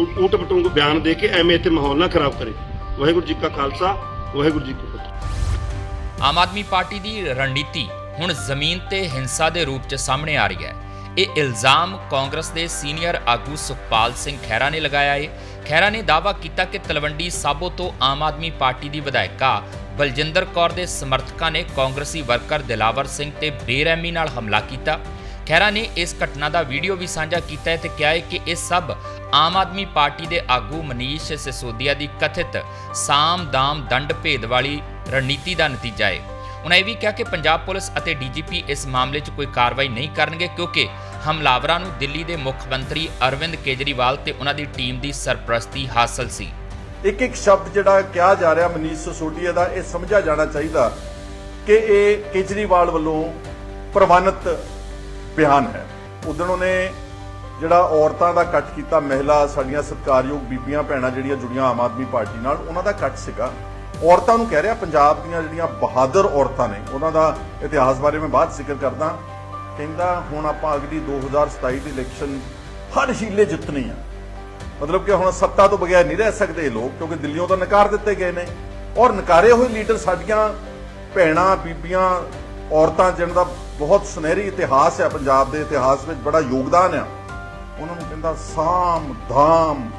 ਊਟ ਪਟੂੰਗ ਬਿਆਨ ਦੇ ਕੇ ਐਵੇਂ ਇੱਥੇ ਮਾਹੌਲ ਨਾ ਖਰਾਬ ਕਰੇ। ਵਾਹਿਗੁਰੂ ਜੀ ਕਾ ਖਾਲਸਾ, ਵਾਹਿਗੁਰੂ ਜੀ ਕੀ ਫਤਿਹ। ਆਮ ਆਦਮੀ ਪਾਰਟੀ ਦੀ ਰਣਨੀਤੀ ਹੁਣ ਜ਼ਮੀਨ ਤੇ ਹਿੰਸਾ ਦੇ ਰੂਪ 'ਚ ਸਾਹਮਣੇ ਆ ਰਹੀ ਹੈ। ਇਹ ਇਲਜ਼ਾਮ ਕਾਂਗਰਸ ਦੇ ਸੀਨੀਅਰ ਆਗੂ ਸੁਖਪਾਲ ਸਿੰਘ ਖਹਿਰਾ ਨੇ ਲਗਾਇਆ ਹੈ ਖਹਿਰਾ ਨੇ ਦਾਅਵਾ ਕੀਤਾ ਕਿ ਤਲਵੰਡੀ ਸਾਬੋ ਤੋਂ ਆਮ ਆਦਮੀ ਪਾਰਟੀ ਦੀ ਵਿਧਾਇਕਾ ਬਲਜਿੰਦਰ ਕੌਰ ਦੇ ਸਮਰਥਕਾਂ ਨੇ ਕਾਂਗਰਸੀ ਵਰਕਰ ਦਿਲਾਵਰ ਸਿੰਘ ਤੇ ਬੇਰਹਿਮੀ ਨਾਲ ਹਮਲਾ ਕੀਤਾ। ਖਹਿਰਾ ਨੇ ਇਸ ਘਟਨਾ ਦਾ ਵੀਡੀਓ ਵੀ ਸਾਂਝਾ ਕੀਤਾ ਹੈ ਤੇ ਕਿਹਾ ਹੈ ਕਿ ਇਹ ਸਭ ਆਮ ਆਦਮੀ ਪਾਰਟੀ ਦੇ ਆਗੂ ਮਨੀਸ਼ ਸਿਸੋਦੀਆ ਦੀ ਕਥਿਤ ਸਾਮ ਦਾਮ ਦੰਡ ਭੇਦ ਵਾਲੀ ਰਣਨੀਤੀ ਦਾ ਨਤੀਜਾ ਹੈ। ਉਹਨਾਂ ਇਹ ਵੀ ਕਿਹਾ ਕਿ ਪੰਜਾਬ ਪੁਲਿਸ ਅਤੇ ਡੀਜੀਪੀ ਇਸ ਮਾਮਲੇ 'ਚ ਕੋਈ ਕਾਰਵਾਈ ਨਹੀਂ ਕਰਨਗੇ ਕਿਉਂਕਿ ਹਮਲਾਵਰਾਂ ਨੂੰ ਦਿੱਲੀ ਦੇ ਮੁੱਖ ਮੰਤਰੀ ਅਰਵਿੰਦ ਕੇਜਰੀਵਾਲ ਤੇ ਉਹਨਾਂ ਦੀ ਟੀਮ ਦੀ ਸਰਪ੍ਰਸਤੀ ਹਾਸਲ ਸੀ। ਇੱਕ ਇੱਕ ਸ਼ਬਦ ਜਿਹੜਾ ਕਿਹਾ ਜਾ ਰਿਹਾ ਮਨੀਸ਼ ਸਿਸੋਦੀਆ ਦਾ, ਇਹ ਸਮਝਿਆ ਜਾਣਾ ਚਾਹੀਦਾ ਕਿ ਇਹ ਕੇਜਰੀਵਾਲ ਵੱਲੋਂ ਪ੍ਰਵਾਨਿਤ ਬਿਆਨ ਹੈ। ਉਦੋਂ ਉਹਨੇ ਜਿਹੜਾ ਔਰਤਾਂ ਦਾ ਕੱਟ ਕੀਤਾ, ਮਹਿਲਾ ਸਾਡੀਆਂ ਸਤਿਕਾਰਯੋਗ ਬੀਬੀਆਂ, ਭੈਣਾਂ ਜਿਹੜੀਆਂ ਜੁੜੀਆਂ ਆਮ ਆਦਮੀ ਪਾਰਟੀ ਨਾਲ, ਉਹਨਾਂ ਦਾ ਕੱਟ ਸੀਗਾ। ਔਰਤਾਂ ਨੂੰ ਕਹਿ ਰਿਹਾ, ਪੰਜਾਬ ਦੀਆਂ ਜਿਹੜੀਆਂ ਬਹਾਦਰ ਔਰਤਾਂ ਨੇ, ਉਹਨਾਂ ਦਾ ਇਤਿਹਾਸ ਬਾਰੇ ਮੈਂ ਬਾਅਦ ਜ਼ਿਕਰ ਕਰਦਾ। ਕਹਿੰਦਾ, ਹੁਣ ਆਪਾਂ ਅਗਲੀ 2027 ਦੀ ਇਲੈਕਸ਼ਨ ਹਰ ਹੀਲੇ ਜਿੱਤਣੀ ਆ। ਮਤਲਬ ਕਿ ਹੁਣ ਸੱਤਾ ਤੋਂ ਬਗੈਰ ਨਹੀਂ ਰਹਿ ਸਕਦੇ ਲੋਕ, ਕਿਉਂਕਿ ਦਿੱਲੀੋਂ ਤਾਂ ਨਕਾਰ ਦਿੱਤੇ ਗਏ ਨੇ। ਔਰ ਨਕਾਰੇ ਹੋਏ ਲੀਡਰ ਸਾਡੀਆਂ ਭੈਣਾਂ, ਬੀਬੀਆਂ, ਔਰਤਾਂ, ਜਿਹਨਾਂ ਦਾ ਬਹੁਤ ਸੁਨਹਿਰੀ ਇਤਿਹਾਸ ਹੈ ਪੰਜਾਬ ਦੇ ਇਤਿਹਾਸ ਵਿੱਚ ਬੜਾ ਯੋਗਦਾਨ ਆ। ਉਹਨਾਂ ਨੂੰ ਕਹਿੰਦਾ, ਸਾਮ, ਧਾਮ,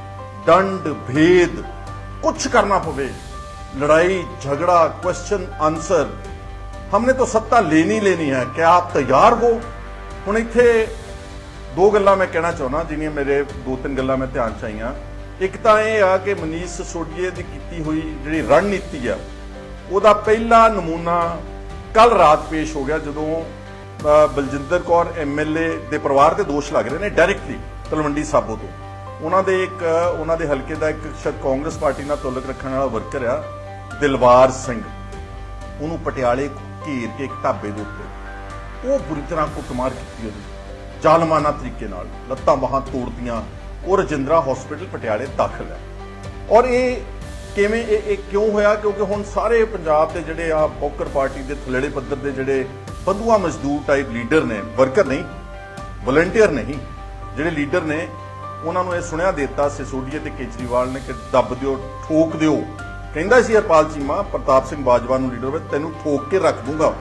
ਦੰਡ, ਭੇਦ ਕੁਝ ਕਰਨਾ ਪਵੇ। ਲੜਾਈ, ਝਗੜਾ ਕੁਐਸਚਨ ਆਨਸਰ हमने तो सत्ता लेनी लेनी है क्या आप तैयार हो ਹੁਣ ਇੱਥੇ ਦੋ ਗੱਲਾਂ ਮੈਂ ਕਹਿਣਾ ਚਾਹੁੰਦਾ ਜਿਹੜੀਆਂ ਮੇਰੇ ਦੋ ਤਿੰਨ ਗੱਲਾਂ ਮੈਂ ਧਿਆਨ ਚ ਆਈਆਂ ਇੱਕ ਤਾਂ ਇਹ ਆ ਕਿ ਮਨੀਸ਼ ਸਿਸੋਦੀਏ ਦੀ ਕੀਤੀ ਹੋਈ ਜਿਹੜੀ ਰਣਨੀਤੀ ਆ ਉਹਦਾ ਪਹਿਲਾ ਨਮੂਨਾ ਕੱਲ ਰਾਤ ਪੇਸ਼ ਹੋ ਗਿਆ ਜਦੋਂ ਅ, ਬਲਜਿੰਦਰ ਕੌਰ ਐਮਐਲਏ ਦੇ ਪਰਿਵਾਰ ਤੇ ਦੋਸ਼ ਲੱਗ ਰਹੇ ਨੇ ਡਾਇਰੈਕਟਲੀ ਤਲਵੰਡੀ ਸਾਬੋ ਤੋਂ ਉਹਨਾਂ ਦੇ ਇੱਕ ਉਹਨਾਂ ਦੇ ਹਲਕੇ ਦਾ ਇੱਕ ਸ਼ਾਇਦ ਕਾਂਗਰਸ ਪਾਰਟੀ ਨਾਲ ਤਾਲੁਕ ਰੱਖਣ ਵਾਲਾ ਵਰਕਰ ਆ ਦਿਲਵਾਰ ਸਿੰਘ ਉਹਨੂੰ ਪਟਿਆਲੇ ਘੇਰ ਕੇ ਇੱਕ ਢਾਬੇ ਦੇ ਉੱਤੇ। ਉਹ ਬੁਰੀ ਤਰ੍ਹਾਂ ਕੁੱਟਮਾਰ ਕੀਤੀ ਉਹਦੀ। ਜ਼ਾਲਮਾਨਾ ਤਰੀਕੇ ਨਾਲ ਲੱਤਾਂ ਬਾਹਾਂ ਤੋੜਦੀਆਂ ਉਹ ਰਜਿੰਦਰਾ ਹਸਪੀਟਲ ਪਟਿਆਲੇ ਦਾਖਲ ਹੈ। ਔਰ ਇਹ ਕਿਵੇਂ ਇਹ ਕਿਉਂ ਹੋਇਆ? ਕਿਉਂਕਿ ਹੁਣ ਸਾਰੇ ਪੰਜਾਬ ਦੇ ਜਿਹੜੇ ਆ ਬੌਕਰ ਪਾਰਟੀ ਦੇ ਥਲੇੜੇ ਪੱਧਰ ਦੇ ਜਿਹੜੇ ਬੰਦੂਆ ਮਜ਼ਦੂਰ ਟਾਈਪ ਲੀਡਰ ਨੇ ਵਰਕਰ ਨਹੀਂ ਵਲੰਟੀਅਰ ਨਹੀਂ, ਜਿਹੜੇ ਲੀਡਰ ਨੇ, ਉਹਨਾਂ ਨੂੰ ਇਹ ਸੁਣਿਆ, ਦਿੱਤਾ ਸਿਸੋਡੀਆ ਤੇ ਕੇਜਰੀਵਾਲ ਨੇ ਕਿ ਦੱਬ ਦਿਓ, ਠੋਕ ਦਿਓ। ਕਹਿੰਦਾ ਸੀ, ਹਰਪਾਲ ਚੀਮਾ ਪ੍ਰਤਾਪ ਸਿੰਘ ਬਾਜਵਾ ਨੂੰ ਲੀਡਰ ਵਿੱਚ ਤੈਨੂੰ ਠੋਕ ਕੇ ਰੱਖ ਦੂੰਗਾ।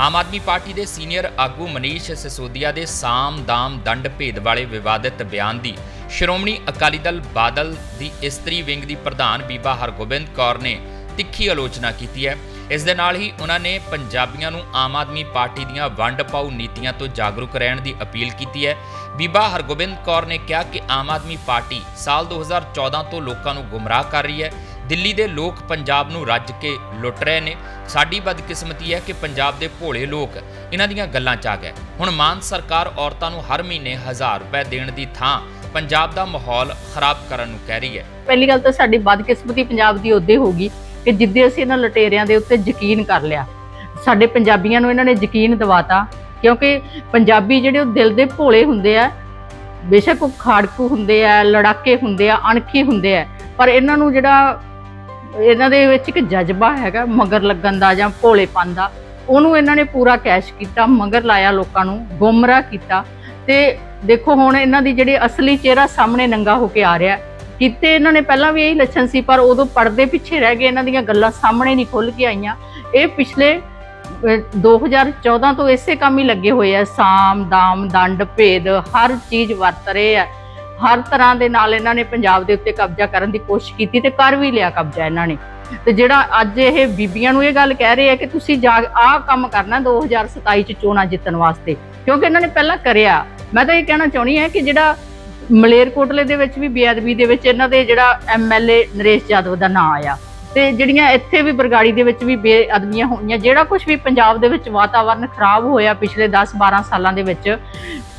ਆਮ ਆਦਮੀ ਪਾਰਟੀ ਦੇ ਸੀਨੀਅਰ ਆਗੂ ਮਨੀਸ਼ ਸਿਸੋਦੀਆ ਦੇ ਸਾਮ ਦਾਮ ਦੰਡ ਭੇਦ ਵਾਲੇ ਵਿਵਾਦਿਤ ਬਿਆਨ ਦੀ ਸ਼੍ਰੋਮਣੀ ਅਕਾਲੀ ਦਲ ਬਾਦਲ ਦੀ ਇਸਤਰੀ ਵਿੰਗ ਦੀ ਪ੍ਰਧਾਨ ਬੀਬਾ ਹਰਗੋਬਿੰਦ ਕੌਰ ਨੇ ਤਿੱਖੀ ਆਲੋਚਨਾ ਕੀਤੀ ਹੈ। ਇਸ ਦੇ ਨਾਲ ਹੀ ਉਹਨਾਂ ਨੇ ਪੰਜਾਬੀਆਂ ਨੂੰ ਆਮ ਆਦਮੀ ਪਾਰਟੀ ਦੀਆਂ ਵੰਡ ਪਾਉ ਨੀਤੀਆਂ ਤੋਂ ਜਾਗਰੂਕ ਰਹਿਣ ਦੀ ਅਪੀਲ ਕੀਤੀ ਹੈ। ਬੀਬਾ ਹਰਗੋਬਿੰਦ ਕੌਰ ਨੇ ਕਿਹਾ ਕਿ ਆਮ ਆਦਮੀ ਪਾਰਟੀ ਸਾਲ 2014 ਤੋਂ ਲੋਕਾਂ ਨੂੰ ਗੁੰਮਰਾਹ ਕਰ ਰਹੀ ਹੈ। ਦਿੱਲੀ ਦੇ ਲੋਕ ਪੰਜਾਬ ਨੂੰ ਰੱਜ ਕੇ ਲੁੱਟ ਰਹੇ ਨੇ। ਸਾਡੀ ਬਦਕਿਸਮਤੀ ਹੈ ਕਿ ਪੰਜਾਬ ਦੇ ਭੋਲੇ ਲੋਕ ਇਹਨਾਂ ਦੀਆਂ ਗੱਲਾਂ 'ਚ ਆ ਗਏ। ਹੁਣ ਮਾਨ ਸਰਕਾਰ ਔਰਤਾਂ ਨੂੰ ਹਰ ਮਹੀਨੇ 1000 ਰੁਪਏ ਦੇਣ ਦੀ ਥਾਂ ਪੰਜਾਬ ਦਾ ਮਾਹੌਲ ਖਰਾਬ ਕਰਨ ਨੂੰ ਕਹਿ ਰਹੀ ਹੈ। ਪਹਿਲੀ ਗੱਲ ਤਾਂ ਸਾਡੀ ਬਦਕਿਸਮਤੀ ਪੰਜਾਬ ਦੀ ਉਹਦੇ ਹੋਗੀ ਕਿ ਜਿੱਦੇ ਅਸੀਂ ਇਹਨਾਂ ਲਟੇਰਿਆਂ ਦੇ ਉੱਤੇ ਯਕੀਨ ਕਰ ਲਿਆ, ਸਾਡੇ ਪੰਜਾਬੀਆਂ ਨੂੰ ਇਹਨਾਂ ਨੇ ਯਕੀਨ ਦਿਵਾਤਾ, ਕਿਉਂਕਿ ਪੰਜਾਬੀ ਜਿਹੜੇ ਉਹ ਦਿਲ ਦੇ ਭੋਲੇ ਹੁੰਦੇ ਆ, ਬੇਸ਼ੱਕ ਉਹ ਖਾੜਕੂ ਹੁੰਦੇ ਆ, ਲੜਾਕੇ ਹੁੰਦੇ ਆ, ਅਣਖੀ ਹੁੰਦੇ ਆ, ਪਰ ਇਹਨਾਂ ਨੂੰ ਜਿਹੜਾ ਇਹਨਾਂ ਦੇ ਵਿੱਚ ਇੱਕ ਜਜ਼ਬਾ ਹੈਗਾ, ਮਗਰ ਲੱਗਣ ਦਾ ਜਾਂ ਭੋਲੇਪਨ ਦਾ, ਉਹਨੂੰ ਇਹਨਾਂ ਨੇ ਪੂਰਾ ਕੈਸ਼ ਕੀਤਾ, ਮਗਰ ਲਾਇਆ ਲੋਕਾਂ ਨੂੰ, ਗੁੰਮਰਾਹ ਕੀਤਾ, ਤੇ ਦੇਖੋ ਹੁਣ ਇਹਨਾਂ ਦੀ ਜਿਹੜੀ ਅਸਲੀ ਚਿਹਰਾ ਸਾਹਮਣੇ ਨੰਗਾ ਹੋ ਕੇ ਆ ਰਿਹਾ ਕਿਤੇ ਇਹਨਾਂ ਨੇ ਪਹਿਲਾਂ ਵੀ ਇਹੀ ਲੱਛਣ ਸੀ, ਪਰ ਉਦੋਂ ਪਰਦੇ ਪਿੱਛੇ ਰਹਿ ਗਏ, ਇਹਨਾਂ ਦੀਆਂ ਗੱਲਾਂ ਸਾਹਮਣੇ ਨਹੀਂ ਖੁੱਲ ਕੇ ਆਈਆਂ। ਇਹ ਪਿਛਲੇ 2014 ਤੋਂ ਇਸੇ ਕੰਮ ਹੀ ਲੱਗੇ ਹੋਏ ਆ। ਸਾਮ, ਦਾਮ, ਦੰਡ, ਭੇਦ, ਹਰ ਚੀਜ਼ ਵਰਤ ਰਹੇ ਆ। ਹਰ ਤਰ੍ਹਾਂ ਦੇ ਨਾਲ ਇਹਨਾਂ ਨੇ ਪੰਜਾਬ ਦੇ ਉੱਤੇ ਕਬਜ਼ਾ ਕਰਨ ਦੀ ਕੋਸ਼ਿਸ਼ ਕੀਤੀ ਤੇ ਕਰ ਵੀ ਲਿਆ ਕਬਜ਼ਾ ਇਹਨਾਂ ਨੇ। ਤੇ ਜਿਹੜਾ ਅੱਜ ਇਹ ਬੀਬੀਆਂ ਨੂੰ ਇਹ ਗੱਲ ਕਹਿ ਰਹੇ ਆ ਕਿ ਤੁਸੀਂ ਜਾ, ਆਹ ਕੰਮ ਕਰਨਾ 2027 ਚ ਚੋਣਾਂ ਜਿੱਤਣ ਵਾਸਤੇ, ਕਿਉਂਕਿ ਇਹਨਾਂ ਨੇ ਪਹਿਲਾਂ ਕਰਿਆ। ਮੈਂ ਤਾਂ ਇਹ ਕਹਿਣਾ ਚਾਹੁੰਦੀ ਹਾਂ ਕਿ ਜਿਹੜਾ ਮਲੇਰਕੋਟਲੇ ਦੇ ਵਿੱਚ ਵੀ, ਬੇਅਦਬੀ ਦੇ ਵਿੱਚ ਇਹਨਾਂ ਦੇ ਜਿਹੜਾ ਐਮਐਲਏ ਨਰੇਸ਼ ਯਾਦਵ ਦਾ ਨਾਂ ਆਇਆ। ਤੇ ਜਿਹੜੀਆਂ ਇੱਥੇ ਵੀ ਬਰਗਾੜੀ ਦੇ ਵਿੱਚ ਵੀ ਬੇਅਦਬੀਆਂ ਹੋਈਆਂ, ਜਿਹੜਾ ਕੁਝ ਵੀ ਪੰਜਾਬ ਦੇ ਵਿੱਚ ਵਾਤਾਵਰਨ ਖਰਾਬ ਹੋਇਆ ਪਿਛਲੇ 10-12 ਸਾਲਾਂ ਦੇ ਵਿੱਚ,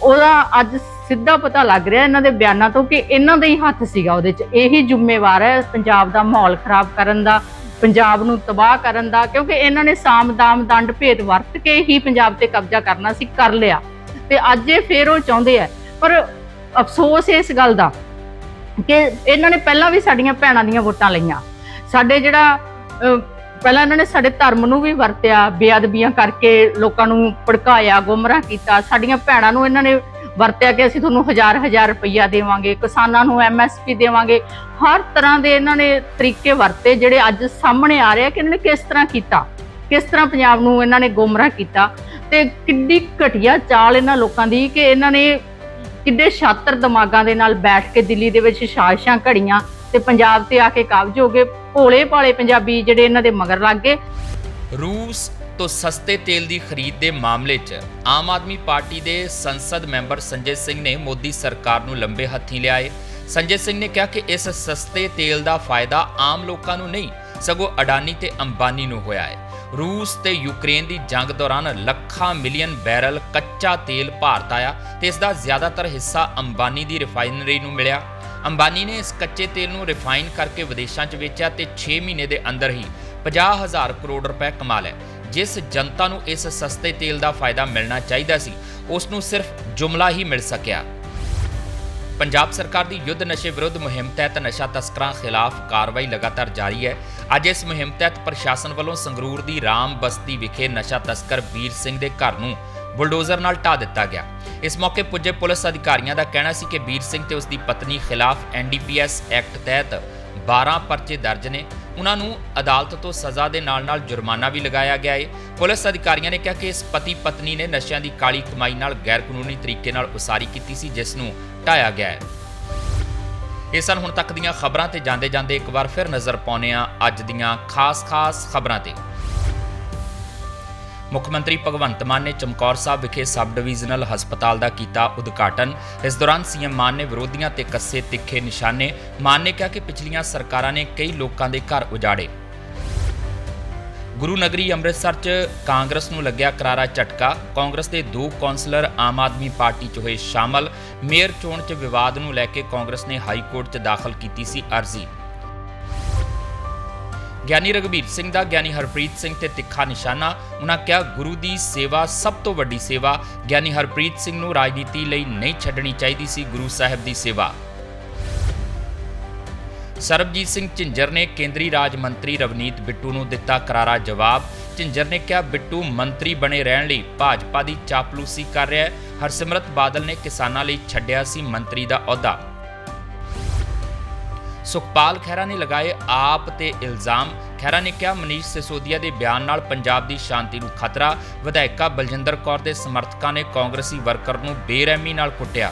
ਉਹਦਾ ਅੱਜ ਸਿੱਧਾ ਪਤਾ ਲੱਗ ਰਿਹਾ ਇਹਨਾਂ ਦੇ ਬਿਆਨਾਂ ਤੋਂ ਕਿ ਇਹਨਾਂ ਦਾ ਹੀ ਹੱਥ ਸੀਗਾ ਉਹਦੇ 'ਚ। ਇਹੀ ਜ਼ਿੰਮੇਵਾਰ ਹੈ ਪੰਜਾਬ ਦਾ ਮਾਹੌਲ ਖਰਾਬ ਕਰਨ ਦਾ, ਪੰਜਾਬ ਨੂੰ ਤਬਾਹ ਕਰਨ ਦਾ, ਕਿਉਂਕਿ ਇਹਨਾਂ ਨੇ ਸਾਮ ਦਾਮ ਦੰਡ ਭੇਦ ਵਰਤ ਕੇ ਹੀ ਪੰਜਾਬ ਤੇ ਕਬਜ਼ਾ ਕਰਨਾ ਸੀ, ਕਰ ਲਿਆ। ਤੇ ਅੱਜ ਇਹ ਫੇਰ ਉਹ ਚਾਹੁੰਦੇ ਆ। ਪਰ ਅਫਸੋਸ ਇਸ ਗੱਲ ਦਾ ਕਿ ਇਹਨਾਂ ਨੇ ਪਹਿਲਾਂ ਵੀ ਸਾਡੀਆਂ ਭੈਣਾਂ ਦੀਆਂ ਵੋਟਾਂ ਲਈਆਂ। ਸਾਡੇ ਜਿਹੜਾ ਪਹਿਲਾਂ ਇਹਨਾਂ ਨੇ ਸਾਡੇ ਧਰਮ ਨੂੰ ਵੀ ਵਰਤਿਆ, ਬੇਅਦਬੀਆਂ ਕਰਕੇ ਲੋਕਾਂ ਨੂੰ ਭੜਕਾਇਆ, ਗੁੰਮਰਾਹ ਕੀਤਾ। ਸਾਡੀਆਂ ਭੈਣਾਂ ਨੂੰ ਇਹਨਾਂ ਨੇ ਵਰਤਿਆ ਕਿ ਅਸੀਂ ਤੁਹਾਨੂੰ ਹਜ਼ਾਰ ਹਜ਼ਾਰ ਰੁਪਈਆ ਦੇਵਾਂਗੇ, ਕਿਸਾਨਾਂ ਨੂੰ ਐਮਐਸਪੀ ਦੇਵਾਂਗੇ। ਹਰ ਤਰ੍ਹਾਂ ਦੇ ਇਹਨਾਂ ਨੇ ਤਰੀਕੇ ਵਰਤੇ ਜਿਹੜੇ ਅੱਜ ਸਾਹਮਣੇ ਆ ਰਹੇ ਆ ਕਿ ਇਹਨਾਂ ਨੇ ਕਿਸ ਤਰ੍ਹਾਂ ਕੀਤਾ, ਕਿਸ ਤਰ੍ਹਾਂ ਪੰਜਾਬ ਨੂੰ ਇਹਨਾਂ ਨੇ ਗੁੰਮਰਾਹ ਕੀਤਾ। ਤੇ ਕਿੱਡੀ ਘਟੀਆ ਚਾਲ ਇਹਨਾਂ ਲੋਕਾਂ ਦੀ ਕਿ ਇਹਨਾਂ ਨੇ ਕਿੱਡੇ ਛਾਤਰ ਦਿਮਾਗਾਂ ਦੇ ਨਾਲ ਬੈਠ ਕੇ ਦਿੱਲੀ ਦੇ ਵਿੱਚ ਸਾਜ਼ਿਸ਼ਾਂ ਘੜੀਆਂ ਤੇ ਪੰਜਾਬ ਤੇ ਆ ਕੇ ਕਾਬਜ ਹੋ ਗਏ। ਭੋਲੇ ਭਾਲੇ ਪੰਜਾਬੀ ਜਿਹੜੇ ਇਹਨਾਂ ਦੇ ਮਗਰ ਲੱਗ ਗਏ। ਰੂਸ ਤੋਂ ਸਸਤੇ ਤੇਲ ਦੀ ਖਰੀਦ ਦੇ ਮਾਮਲੇ 'ਚ ਆਮ ਆਦਮੀ ਪਾਰਟੀ ਦੇ ਸੰਸਦ ਮੈਂਬਰ ਸੰਜੇ ਸਿੰਘ ਨੇ ਮੋਦੀ ਸਰਕਾਰ ਨੂੰ ਲੰਬੇ ਹੱਥੀਂ ਲਿਆਏ। ਸੰਜੇ ਸਿੰਘ ਨੇ ਕਿਹਾ ਕਿ ਇਸ ਸਸਤੇ ਤੇਲ ਦਾ ਫਾਇਦਾ ਆਮ ਲੋਕਾਂ ਨੂੰ ਨਹੀਂ, ਸਗੋਂ ਅਡਾਨੀ ਤੇ ਅੰਬਾਨੀ ਨੂੰ ਹੋਇਆ ਹੈ। ਰੂਸ ਤੇ ਯੂਕਰੇਨ ਦੀ ਜੰਗ ਦੌਰਾਨ ਲੱਖਾਂ ਮਿਲੀਅਨ ਬੈਰਲ ਕੱਚਾ ਤੇਲ ਭਾਰਤ ਆਇਆ ਤੇ ਇਸ ਦਾ ਜ਼ਿਆਦਾਤਰ ਹਿੱਸਾ ਅੰਬਾਨੀ ਦੀ ਰਿਫਾਈਨਰੀ ਨੂੰ ਮਿਲਿਆ। ਅੰਬਾਨੀ ਨੇ ਇਸ ਕੱਚੇ ਤੇਲ ਨੂੰ ਰਿਫਾਈਨ ਕਰਕੇ ਵਿਦੇਸ਼ਾਂ 'ਚ ਵੇਚਿਆ ਤੇ 6 ਮਹੀਨੇ ਦੇ ਅੰਦਰ ਹੀ 50000 ਕਰੋੜ ਰੁਪਏ ਕਮਾ ਲਏ ਜਿਸ ਜਨਤਾ ਨੂੰ ਇਸ ਸਸਤੇ ਤੇਲ ਦਾ ਫਾਇਦਾ ਮਿਲਣਾ ਚਾਹੀਦਾ ਸੀ, ਉਸ ਨੂੰ ਸਿਰਫ ਜੁਮਲਾ ਹੀ ਮਿਲ ਸਕਿਆ। ਪੰਜਾਬ ਸਰਕਾਰ ਦੀ ਯੁੱਧ ਨਸ਼ੇ ਵਿਰੁੱਧ ਮੁਹਿੰਮ ਤਹਿਤ ਨਸ਼ਾ ਤਸਕਰਾਂ ਖਿਲਾਫ ਕਾਰਵਾਈ ਲਗਾਤਾਰ ਜਾਰੀ ਹੈ। ਅੱਜ ਇਸ ਮੁਹਿੰਮ ਤਹਿਤ ਪ੍ਰਸ਼ਾਸਨ ਵੱਲੋਂ ਸੰਗਰੂਰ ਦੀ ਰਾਮ ਬਸਤੀ ਵਿਖੇ ਨਸ਼ਾ ਤਸਕਰ ਵੀਰ ਸਿੰਘ ਦੇ ਘਰ ਨੂੰ ਬੁਲਡੋਜ਼ਰ ਨਾਲ ਢਾ ਦਿੱਤਾ ਗਿਆ। ਇਸ ਮੌਕੇ ਪੁੱਜੇ ਪੁਲਿਸ ਅਧਿਕਾਰੀਆਂ ਦਾ ਕਹਿਣਾ ਸੀ ਕਿ ਵੀਰ ਸਿੰਘ ਤੇ ਉਸ ਦੀ ਪਤਨੀ ਖਿਲਾਫ ਐਨਡੀਪੀਐਸ ਐਕਟ ਤਹਿਤ 12 ਪਰਚੇ ਦਰਜ ਨੇ। ਉਹਨਾਂ ਨੂੰ ਅਦਾਲਤ ਤੋਂ ਸਜ਼ਾ ਦੇ ਨਾਲ-ਨਾਲ ਜੁਰਮਾਨਾ ਵੀ ਲਗਾਇਆ ਗਿਆ ਹੈ ਪੁਲਿਸ ਅਧਿਕਾਰੀਆਂ ਨੇ ਕਿਹਾ ਕਿ ਇਸ ਪਤੀ ਪਤਨੀ ਨੇ ਨਸ਼ਿਆਂ ਦੀ ਕਾਲੀ ਕਮਾਈ ਨਾਲ ਗੈਰ ਕਾਨੂੰਨੀ ਤਰੀਕੇ ਨਾਲ ਉਸਾਰੀ ਕੀਤੀ ਸੀ, ਜਿਸ ਨੂੰ ਢਾਇਆ ਗਿਆ ਹੈ। ਇਹ ਸਨ ਹੁਣ ਤੱਕ ਦੀਆਂ ਖਬਰਾਂ ਤੇ ਜਾਂਦੇ ਜਾਂਦੇ ਇੱਕ ਵਾਰ ਫਿਰ ਨਜ਼ਰ ਪਾਉਂਦੇ ਹਾਂ ਅੱਜ ਦੀਆਂ ਖਾਸ-ਖਾਸ ਖਬਰਾਂ ਤੇ। ਮੁੱਖ ਮੰਤਰੀ ਭਗਵੰਤ ਮਾਨ ਨੇ ਚਮਕੌਰ ਸਾਹਿਬ ਵਿਖੇ ਸਬ ਡਿਵੀਜ਼ਨਲ ਹਸਪਤਾਲ ਦਾ ਕੀਤਾ ਉਦਘਾਟਨ। ਇਸ ਦੌਰਾਨ ਸੀਐਮ ਮਾਨ ਨੇ ਵਿਰੋਧੀਆਂ ਤੇ ਕੱਸੇ ਤਿੱਖੇ ਨਿਸ਼ਾਨੇ। ਮਾਨ ਨੇ ਕਿਹਾ ਕਿ ਪਿਛਲੀਆਂ ਸਰਕਾਰਾਂ ਨੇ ਕਈ ਲੋਕਾਂ ਦੇ ਘਰ ਉਜਾੜੇ। ਗੁਰੂ ਨਗਰੀ ਅੰਮ੍ਰਿਤਸਰ 'ਚ ਕਾਂਗਰਸ ਨੂੰ ਲੱਗਿਆ ਕਰਾਰਾ ਝਟਕਾ। ਕਾਂਗਰਸ ਦੇ ਦੋ ਕੌਂਸਲਰ ਆਮ ਆਦਮੀ ਪਾਰਟੀ 'ਚ ਹੋਏ ਸ਼ਾਮਲ। ਮੇਅਰ ਚੋਣ 'ਚ ਵਿਵਾਦ ਨੂੰ ਲੈ ਕੇ ਕਾਂਗਰਸ ਨੇ ਹਾਈ ਕੋਰਟ 'ਚ ਦਾਖਲ ਕੀਤੀ ਸੀ ਅਰਜ਼ੀ। ਗਿਆਨੀ ਰਗਵੀਰ ਸਿੰਘ ਦਾ, ਗਿਆਨੀ ਹਰਪ੍ਰੀਤ ਸਿੰਘ ਤੇ ਤਿੱਖਾ ਨਿਸ਼ਾਨਾ। ਉਹਨਾਂ ਕਿਹਾ, ਗੁਰੂ ਦੀ ਸੇਵਾ ਸਭ ਤੋਂ ਵੱਡੀ ਸੇਵਾ। ਗਿਆਨੀ ਹਰਪ੍ਰੀਤ ਸਿੰਘ ਨੂੰ ਰਾਜਨੀਤੀ ਲਈ ਨਹੀਂ ਛੱਡਣੀ ਚਾਹੀਦੀ ਸੀ ਗੁਰੂ ਸਾਹਿਬ ਦੀ ਸੇਵਾ। ਸਰਬਜੀਤ ਸਿੰਘ ਝਿੰਜਰ ਨੇ ਕੇਂਦਰੀ ਰਾਜ ਮੰਤਰੀ ਰਵਨੀਤ ਬਿੱਟੂ ਨੂੰ ਦਿੱਤਾ ਕਰਾਰਾ ਜਵਾਬ। ਝਿੰਜਰ ਨੇ ਕਿਹਾ, ਬਿੱਟੂ ਮੰਤਰੀ ਬਣੇ ਰਹਿਣ ਲਈ ਭਾਜਪਾ ਦੀ ਚਾਪਲੂਸੀ ਕਰ ਰਿਹਾ ਹੈ। ਹਰਸਿਮਰਤ ਬਾਦਲ ਨੇ ਕਿਸਾਨਾਂ ਲਈ ਛੱਡਿਆ ਸੀ ਮੰਤਰੀ ਦਾ ਅਹੁਦਾ। ਸੁਖਪਾਲ ਖਹਿਰਾ ਨੇ ਲਗਾਏ ਆਪ ਤੇ ਇਲਜ਼ਾਮ। ਖਹਿਰਾ ਨੇ ਕਿਹਾ, ਮਨੀਸ਼ ਸਿਸੋਦੀਆ ਦੇ ਬਿਆਨ ਨਾਲ ਪੰਜਾਬ ਦੀ ਸ਼ਾਂਤੀ ਨੂੰ ਖਤਰਾ। ਵਿਧਾਇਕਾ ਬਲਜਿੰਦਰ ਕੌਰ ਦੇ ਸਮਰਥਕਾਂ ਨੇ ਕਾਂਗਰਸੀ ਵਰਕਰ ਨੂੰ ਬੇਰਹਿਮੀ ਨਾਲ ਕੁੱਟਿਆ।